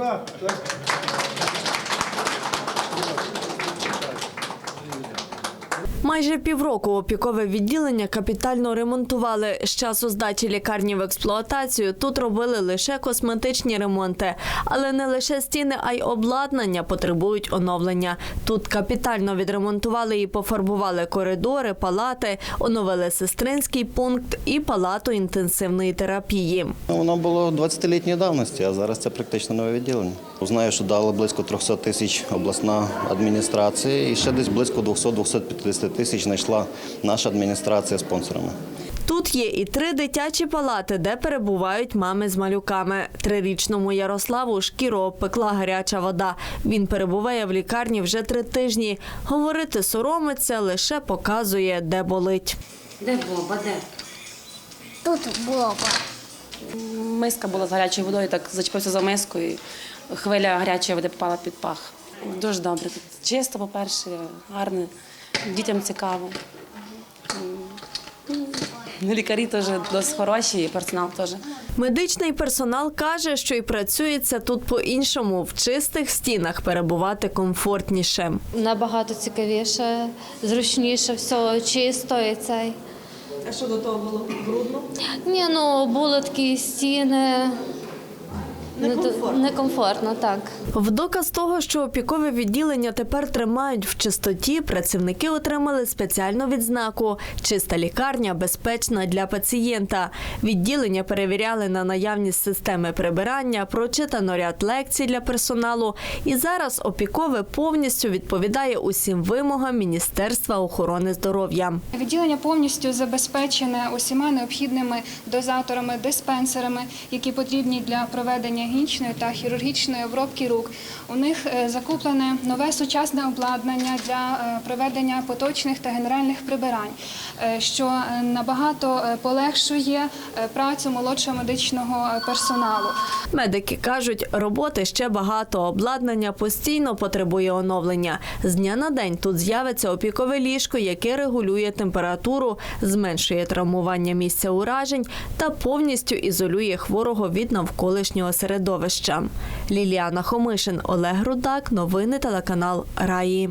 luck. Майже півроку опікове відділення капітально ремонтували. З часу здачі лікарні в експлуатацію тут робили лише косметичні ремонти, але не лише стіни, а й обладнання потребують оновлення. Тут капітально відремонтували і пофарбували коридори, палати, оновили сестринський пункт і палату інтенсивної терапії. Ну, Воно було 20-літньої давності, а зараз це практично нове відділення. Знаю, що дали близько 300 тисяч обласна адміністрація і ще десь близько 200-250 тисяч знайшла наша адміністрація спонсорами. Тут є і три дитячі палати, де перебувають мами з малюками. Трирічному Ярославу шкіру обпекла гаряча вода. Він перебуває в лікарні вже три тижні. Говорити соромиться, лише показує, де болить. Де Боба, де? Тут Боба. Миска була з гарячою водою, так зачепився за миску і хвиля гарячої води попала під пах. Дуже добре. Тут чисто, по-перше, гарно, дітям цікаво. Лікарі теж досить хороші, і персонал теж. Медичний персонал каже, що і працюється тут по-іншому. В чистих стінах перебувати комфортніше. Набагато цікавіше, зручніше, все чисто і цей. А що до того було брудно? Ні, ну були такі стіни. Некомфортно. Некомфортно, так. В доказ того, що опікове відділення тепер тримають в чистоті, працівники отримали спеціальну відзнаку Чиста лікарня безпечна для пацієнта. Відділення перевіряли на наявність системи прибирання, прочитано ряд лекцій для персоналу. І зараз опікове повністю відповідає усім вимогам Міністерства охорони здоров'я. Відділення повністю забезпечене усіма необхідними дозаторами, диспенсерами, які потрібні для проведення гінічної та хірургічної обробки рук. У них е, закуплене нове сучасне обладнання для е, проведення поточних та генеральних прибирань, е, що набагато полегшує працю молодшого медичного персоналу. Медики кажуть, роботи ще багато, обладнання постійно потребує оновлення. З дня на день тут з'явиться опікове ліжко, яке регулює температуру, зменшує травмування місця уражень та повністю ізолює хворого від навколишнього середовища. Ліліана Хомишин, Олег Рудак, новини телеканал Раї.